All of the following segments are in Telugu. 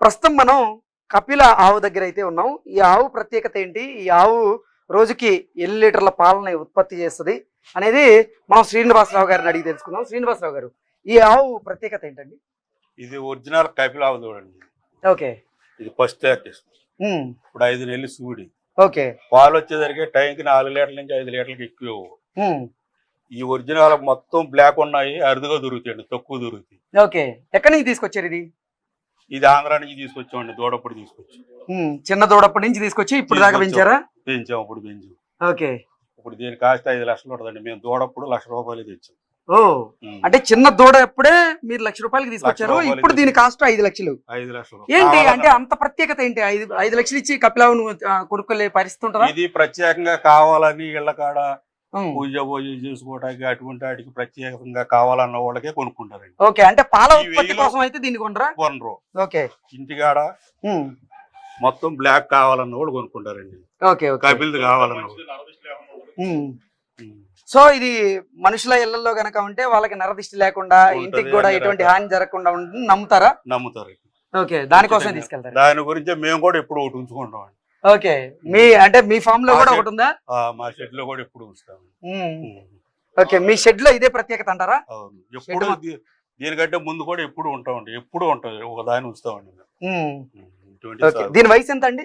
ప్రస్తుతం మనం కపిల ఆవు దగ్గర అయితే ఉన్నాం. ఈ ఆవు ప్రత్యేకత ఏంటి? ఈ ఆవు రోజుకి ఎన్ని లీటర్ల పాలన ఉత్పత్తి చేస్తుంది అనేది మనం శ్రీనివాసరావు గారిని అడిగి తెలుసుకుందాం. శ్రీనివాసరావు గారు ఈ ఆవు ప్రత్యేకత ఏంటండి? ఇది ఒరిజినల్ కపిలావు చూడండి. ఓకే. ఇది ఫస్ట్ ఇప్పుడు ఐదు నెలలు సూడి. ఓకే. పాలు వచ్చేసరికి టైంకి నాలుగు లీటర్ల నుంచి ఐదు లీటర్లకి ఎక్కువ ఈ ఒరిజినల్ మొత్తం బ్లాక్ ఉన్నాయి అరుదుగా దొరుకుతాయండి తక్కువ దొరుకుతాయి. ఓకే. ఎక్కడి నుంచి తీసుకొచ్చారు ఇది? ఇది ఆంధ్రా నుంచి తీసుకొచ్చామండి దూడప్పుడు తీసుకొచ్చి. చిన్న దూడప్పటి నుంచి తీసుకొచ్చి ఇప్పుడు దాకా. పెంచారా? పెంచాం ఇప్పుడు పెంచాం. ఓకే. ఇప్పుడు దీని కాస్ట్ ఐదు లక్షలు ఉంటుందండి. మేము దూడప్పుడు లక్ష రూపాయలు తెచ్చాం. ఓ. అంటే చిన్న దూడ ఎప్పుడే మీరు లక్ష రూపాయలకి తీసుకొచ్చారు. ఇప్పుడు దీని కాస్ట్ ఐదు లక్షలు. ఐదు లక్షలు. ఏంటి? అంటే అంత ప్రత్యేకత ఏంటి? ఐదు ఐదు లక్షలు ఇచ్చి కపిలావును ఆ, కొనుక్కోలే పరిస్థితి ఉంటుందా? ఇది ప్రత్యేకంగా కావాలని ఇళ్ళ కాడ. పూజ పూజ చేసుకోవడానికి అటువంటి వాటికి ప్రత్యేకంగా కావాలన్న వాళ్ళకే కొనుక్కుంటారండి. ఓకే అంటే పాల ఉత్పత్తి కోసం అయితే దీన్ని కొనరా? కొనరు. ఓకే. ఇంటికాడ. మొత్తం బ్లాక్ కావాలన్న వాళ్ళు కొనుక్కుంటారండి. ఓకే కపిల్ది కావాలన్న. సో ఇది మనుషుల ఇళ్ళలో గనక ఉంటే వాళ్ళకి నరదిష్టి లేకుండా ఇంటికి కూడా ఎటువంటి హాని జరగకుండా ఉంటుంది నమ్ముతారా? నమ్ముతారు. ఓకే దానికోసం. తీసుకెళ్తారు? దాని గురించి మేము కూడా ఎప్పుడు ఒకటి ఉంచుకుంటాం ఓకే. మీ అంటే మీ ఫామ్లో కూడా ఒకటి ఉందా? మా షెడ్లో కూడా ఎప్పుడు ఉంచుతాం. ఓకే మీ షెడ్లో ఇదే ప్రత్యేకత అంటారా? అవును. ఎప్పుడు దీనికంటే ముందు కూడా ఎప్పుడు ఉంటామండి ఎప్పుడు ఉంటుంది ఒక దాన్ని ఉంచుతామండి. దీని వయసు ఎంత అండి?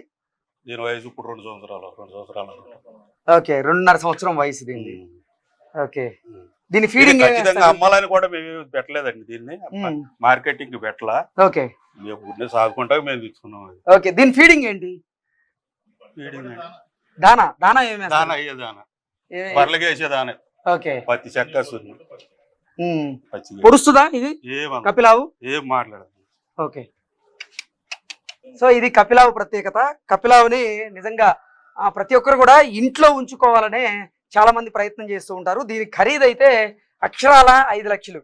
దీని వయసు ఇప్పుడు రెండు సంవత్సరాలు రెండు సంవత్సరాలు ఓకే రెండున్నర సంవత్సరం వయసు దీన్ని. ఓకే. దీని ఫీడింగ్ ఖచ్చితంగా అమ్మాలని కూడా మేము పెట్టలేదండి దీన్ని. మార్కెటింగ్ పెట్టలా. ఓకే. మేము సాగుకుంటా మేము తెచ్చుకున్నాం అది. ఓకే దీని ఫీడింగ్ ఏంటి? ఫీడింగ్. దానా? దానా? ఏమి వేస్తారు? దాన అయ్యే దాన. ఏ- బర్రెలకి వేసే దాన. ఓకే. పత్తి చెక్క సున్ని ఉమ్. పచ్చి పొడుస్తుందా ఇది? ఏమన్నా కపిలావు? ఏం మాట్లాడదు. ఓకే. సో ఇది కపిలావు ప్రత్యేకత. కపిలావుని నిజంగా ఆ, ప్రతి ఒక్కరు కూడా ఇంట్లో ఉంచుకోవాలనే చాలా మంది ప్రయత్నం చేస్తూ ఉంటారు. దీని ఖరీదు అయితే అక్షరాల ఐదు లక్షలు.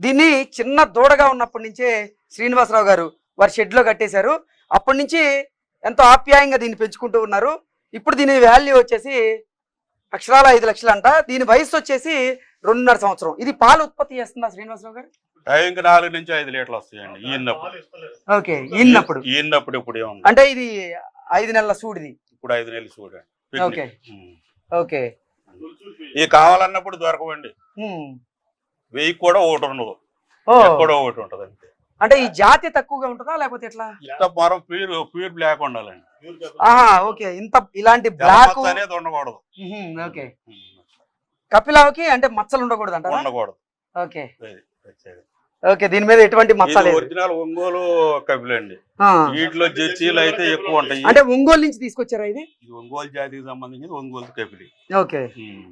దీన్ని చిన్న దూడగా ఉన్నప్పటి నుంచే శ్రీనివాసరావు గారు వారి షెడ్లో కట్టేశారు. అప్పటి నుంచి ఎంతో ఆప్యాయంగా దీన్ని పెంచుకుంటూ ఉన్నారు. ఇప్పుడు దీని వాల్యూ వచ్చేసి అక్షరాల ఐదు లక్షలు అంట దీని వయసు వచ్చేసి రెండున్నర సంవత్సరం. ఇది పాలు ఉత్పత్తి చేస్తుందా శ్రీనివాసరావు గారు? నాలుగు నుంచి ఐదు లీటర్లు వస్తాయండి ఓకే ఇప్పుడు ఏముంది? అంటే ఇది ఐదు నెలల సూడిది. ఇప్పుడు ఐదు నెలలు చూడండి ఓకే. ఇవి కావాలన్నప్పుడు దొరకవండి. వెయ్యి కూడా ఒకటి ఉండదు. ఎక్కడో ఒకటి ఉంటది అంతే అంటే ఈ జాతి తక్కువగా ఉంటుందా లేకపోతే ఎట్లా? ఇంత మరం ప్యూర్ ప్యూర్ బ్లాక్ ఉండాలండి. ఆహా ఓకే. ఇంత ఇలాంటి బ్లాక్ మచ్చ అనేది ఉండకూడదు. ఓకే. కపిలావుకి అంటే మచ్చలు ఉండకూడదు అంటారా? ఉండకూడదు. ఓకే. అది, వచ్చేది. ఓకే దీని మీద ఎటువంటి మచ్చ ఇది లేదు. ఒరిజినల్ ఒంగోలు కపిలండి ఆ. వీటిలో జెర్సీలు అయితే ఎక్కువ ఉంటాయి. అంటే ఒంగోలు నుంచి తీసుకొచ్చారా ఇది? ఇది ఒంగోలు జాతికి సంబంధించి ఒంగోలు కపిలి. ఓకే. ఉమ్.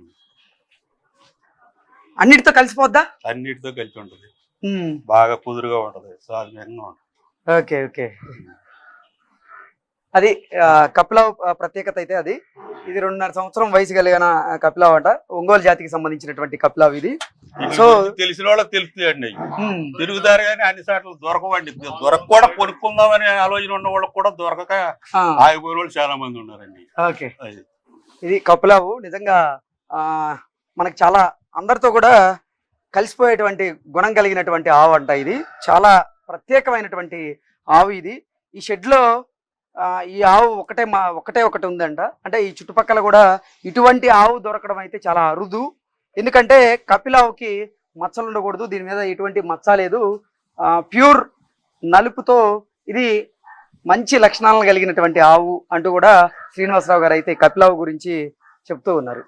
అన్నిటితో కలిసిపోద్దా? అన్నిటితో కలిసి ఉంటది. బాగా కుదురుగా ఉంటది సాధారణంగా ఉంటది. Okay okay. అది కపిలావ్ ఆ, ప్రత్యేకత అయితే అది. ఇది రెండున్నర సంవత్సరం వయసు కలిగిన ఆ, కపిలావ్ అంట. ఒంగోలు జాతికి సంబంధించినటువంటి కపిలావ్ ఇది. సో- తెలిసిన వాళ్ళకి తెలుస్తాయండి హ్మ్. తిరుగుతారు కానీ అన్ని సార్లు దొరకవండి. దొరక కూడా కొనుక్కుందామనే ఆలోచన ఉన్న వాళ్ళకి కూడా దొరకక ఆగిపోయిన వాళ్ళు చాలా మంది ఉన్నారండి. ఓకే. ఇది కపిలావు నిజంగా ఆ, మనకి చాలా అందరితో కూడా కలిసిపోయేటువంటి గుణం కలిగినటువంటి ఆవు అంట ఇది. చాలా ప్రత్యేకమైనటువంటి ఆవు ఇది. ఈ షెడ్లో ఈ ఆవు ఒకటే మా ఒకటే ఒకటి ఉందంట. అంటే ఈ చుట్టుపక్కల కూడా ఇటువంటి ఆవు దొరకడం అయితే చాలా అరుదు. ఎందుకంటే కపిలావుకి మచ్చలు ఉండకూడదు. దీని మీద ఎటువంటి మచ్చ లేదు. ప్యూర్ నలుపుతో ఇది మంచి లక్షణాలను కలిగినటువంటి ఆవు అంటూ కూడా శ్రీనివాసరావు గారు అయితే కపిలావు గురించి చెప్తూ ఉన్నారు.